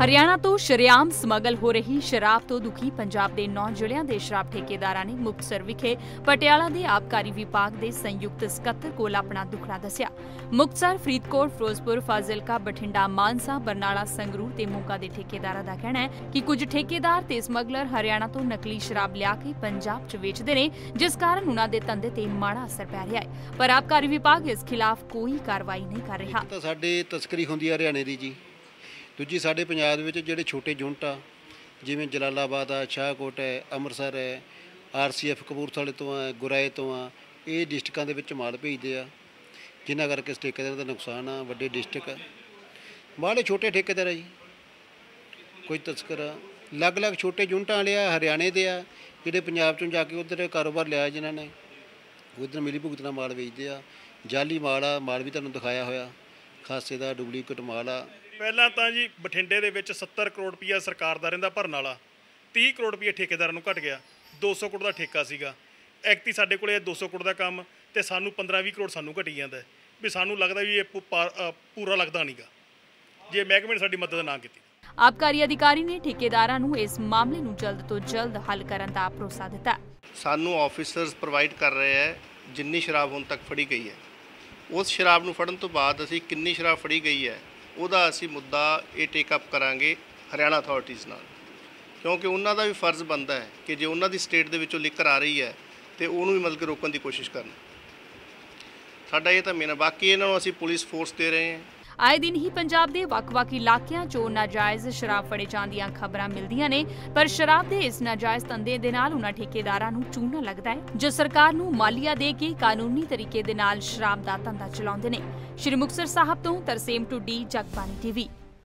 ਹਰਿਆਣਾ ਤੋਂ ਸ਼ਰੇਆਮ ਸਮਗਲ ਹੋ ਰਹੀ ਸ਼ਰਾਬ ਤੋਂ ਦੁਖੀ ਪੰਜਾਬ ਦੇ ਨੌ ਜ਼ਿਲ੍ਹਿਆਂ ਦੇ ਸ਼ਰਾਬ ਠੇਕੇਦਾਰਾਂ ਨੇ ਮੁਕਤਸਰ ਵਿਖੇ ਪਟਿਆਲਾ ਦੇ ਆਬਕਾਰੀ ਵਿਭਾਗ ਦੇ ਸੰਯੁਕਤ ਸਕੱਤਰ ਕੋਲ ਆਪਣਾ ਦੁੱਖੜਾ ਦੱਸਿਆ। ਮੁਕਤਸਰ, ਫਰੀਦਕੋਟ, ਫਿਰੋਜ਼ਪੁਰ, ਫਾਜ਼ਿਲਕਾ, ਬਠਿੰਡਾ, ਮਾਨਸਾ, ਬਰਨਾਲਾ, ਸੰਗਰੂਰ ਤੇ ਮੋਗਾ ਦੇ ਠੇਕੇਦਾਰਾਂ ਦਾ ਕਹਿਣਾ ਹੈ ਕਿ ਕੁਝ ਠੇਕੇਦਾਰ ਤੇ ਸਮਗਲਰ ਹਰਿਆਣਾ ਤੋਂ ਨਕਲੀ ਸ਼ਰਾਬ ਲਿਆ ਕੇ ਪੰਜਾਬ 'ਚ ਵੇਚਦੇ ਨੇ, ਜਿਸ ਕਾਰਨ ਉਨ੍ਹਾਂ ਦੇ ਧੰਦੇ ਤੇ ਮਾੜਾ ਅਸਰ ਪੈ ਰਿਹਾ ਹੈ। ਪਰ ਆਬਕਾਰੀ ਵਿਭਾਗ ਇਸ ਖਿਲਾਫ ਕੋਈ ਕਾਰਵਾਈ ਨਹੀਂ ਕਰ ਰਿਹਾ। ਤਾਂ ਸਾਡੇ ਤਸਕਰੀ ਹੁੰਦੀ ਆ ਹਰਿਆਣੇ ਦੀ ਜੀ। ਦੂਜੀ ਸਾਡੇ ਪੰਜਾਬ ਦੇ ਵਿੱਚ ਜਿਹੜੇ ਛੋਟੇ ਯੂਨਿਟ ਆ, ਜਿਵੇਂ ਜਲਾਲਾਬਾਦ ਆ, ਸ਼ਾਹਕੋਟ ਹੈ, ਅੰਮ੍ਰਿਤਸਰ ਹੈ ਆਰਸੀਐਫ ਕਪੂਰਥਲੇ ਤੋਂ ਆ, ਗੁਰਾਏ ਤੋਂ ਆ, ਇਹ ਡਿਸਟ੍ਰਿਕਾਂ ਦੇ ਵਿੱਚ ਮਾਲ ਭੇਜਦੇ ਆ, ਜਿਨ੍ਹਾਂ ਕਰਕੇ ਇਸ ਠੇਕੇਦਾਰਾਂ ਦਾ ਨੁਕਸਾਨ ਆ, ਵੱਡੇ ਡਿਸਟ੍ਰਿਕਟ ਬਾਹਲੇ ਛੋਟੇ ਠੇਕੇਦਾਰ ਆ ਜੀ, ਕੋਈ ਤਸਕਰ ਆ। ਅਲੱਗ-ਅਲੱਗ ਛੋਟੇ ਯੂਨਿਟਾਂ ਵਾਲੇ ਆ, ਹਰਿਆਣੇ ਦੇ ਆ, ਜਿਹੜੇ ਪੰਜਾਬ ਚੋਂ ਜਾ ਕੇ ਉਧਰ ਕਾਰੋਬਾਰ ਲਿਆ ਜਿਨ੍ਹਾਂ ਨੇ, ਉਧਰ ਮਿਲੀ ਭੁਗਤ ਨਾਲ ਮਾਲ ਵੇਚਦੇ ਆ। ਜਾਲੀ ਮਾਲ ਆ, ਮਾਲ ਵੀ ਤੁਹਾਨੂੰ ਦਿਖਾਇਆ ਹੋਇਆ, ਖਾਸੇ ਦਾ, ਡੁਪਲੀਕੇਟ ਮਾਲ ਆ। ਪਹਿਲਾਂ ਤਾਂ ਜੀ ਬਠਿੰਡੇ ਦੇ ਵਿੱਚ 70 ਕਰੋੜ ਰੁਪਈਆ ਸਰਕਾਰ ਦਾ ਰਹਿੰਦਾ ਭਰਨ ਵਾਲਾ। 30 ਕਰੋੜ ਰੁਪਈਆ ਠੇਕੇਦਾਰਾਂ ਨੂੰ ਘਟ ਗਿਆ। 200 ਕਰੋੜ ਦਾ ਠੇਕਾ ਸੀਗਾ। ਐਕਤੀ ਸਾਡੇ ਕੋਲੇ ਇਹ 200 ਕਰੋੜ ਦਾ ਕੰਮ ਤੇ ਸਾਨੂੰ 15-20 ਕਰੋੜ ਸਾਨੂੰ ਘਟੀ ਜਾਂਦਾ। ਵੀ ਸਾਨੂੰ ਲੱਗਦਾ ਵੀ ਇਹ ਪੂਰਾ ਲੱਗਦਾ ਨਹੀਂਗਾ ਜੇ ਮਹਿਕਮੇ ਨੇ ਸਾਡੀ ਮਦਦ ਨਾ ਕੀਤੀ। ਆਬਕਾਰੀ ਅਧਿਕਾਰੀ ਨੇ ਠੇਕੇਦਾਰਾਂ ਨੂੰ ਇਸ ਮਾਮਲੇ ਨੂੰ ਜਲਦ ਤੋਂ ਜਲਦ ਹੱਲ ਕਰਨ ਦਾ ਭਰੋਸਾ ਦਿੱਤਾ। ਸਾਨੂੰ ਆਫੀਸਰਸ ਪ੍ਰੋਵਾਈਡ ਕਰ ਰਹੇ ਹੈ ਜਿੰਨੀ ਸ਼ਰਾਬ ਹੁਣ ਤੱਕ ਫੜੀ ਗਈ ਹੈ। ਉਸ ਸ਼ਰਾਬ ਨੂੰ ਫੜਨ ਤੋਂ ਬਾਅਦ ਅਸੀਂ ਕਿੰਨੀ ਸ਼ਰਾਬ ਫੜੀ ਗਈ ਹੈ ਉਹਦਾ ਅਸੀਂ ਮੁੱਦਾ ਇਹ ਟੇਕ ਅਪ ਕਰਾਂਗੇ ਹਰਿਆਣਾ ਅਥਾਰਟੀਜ਼ ਨਾਲ। ਕਿਉਂਕਿ ਉਹਨਾਂ ਦਾ ਵੀ ਫਰਜ਼ ਬਣਦਾ ਹੈ ਕਿ ਜੇ ਉਹਨਾਂ ਦੀ ਸਟੇਟ ਦੇ ਵਿੱਚੋਂ ਲਿਕਰ ਆ ਰਹੀ ਹੈ, ਤੇ ਉਹਨੂੰ ਵੀ ਮਤਲਬ ਕਿ ਰੋਕਣ ਦੀ ਕੋਸ਼ਿਸ਼ ਕਰਨ। ਸਾਡਾ ਇਹ ਤਾਂ ਮੇਨ ਹੈ। ਬਾਕੀ ਇਹਨਾਂ ਨੂੰ ਅਸੀਂ ਪੁਲਿਸ ਫੋਰਸ ਦੇ ਰਹੇ ਹਾਂ। ਆਏ ਦਿਨ ਹੀ ਪੰਜਾਬ ਦੇ ਵੱਖ-ਵੱਖ ਇਲਾਕਿਆਂ 'ਚੋਂ ਨਾਜਾਇਜ਼ ਸ਼ਰਾਬ ਫੜੇ ਜਾਣ ਦੀਆਂ ਖਬਰਾਂ ਮਿਲਦੀਆਂ ਨੇ, ਪਰ ਸ਼ਰਾਬ ਦੇ ਇਸ ਨਾਜਾਇਜ਼ ਧੰਦੇ ਦੇ ਨਾਲ ਉਨ੍ਹਾਂ ਠੇਕੇਦਾਰਾਂ ਨੂੰ ਚੂਨਾ ਲੱਗਦਾ ਹੈ, ਜੋ ਸਰਕਾਰ ਨੂੰ ਮਾਲੀਆ ਦੇ ਕੇ ਕਾਨੂੰਨੀ ਤਰੀਕੇ ਦੇ ਨਾਲ ਸ਼ਰਾਬ ਦਾ ਧੰਦਾ ਚਲਾਉਂਦੇ ਨੇ। ਸ਼੍ਰੀ ਮੁਕਤਸਰ ਸਾਹਿਬ ਤੋਂ ਤਰਸੇਮ ਟੁੱਡੀ ਜਗਬਾਣੀ ਟੀਵੀ।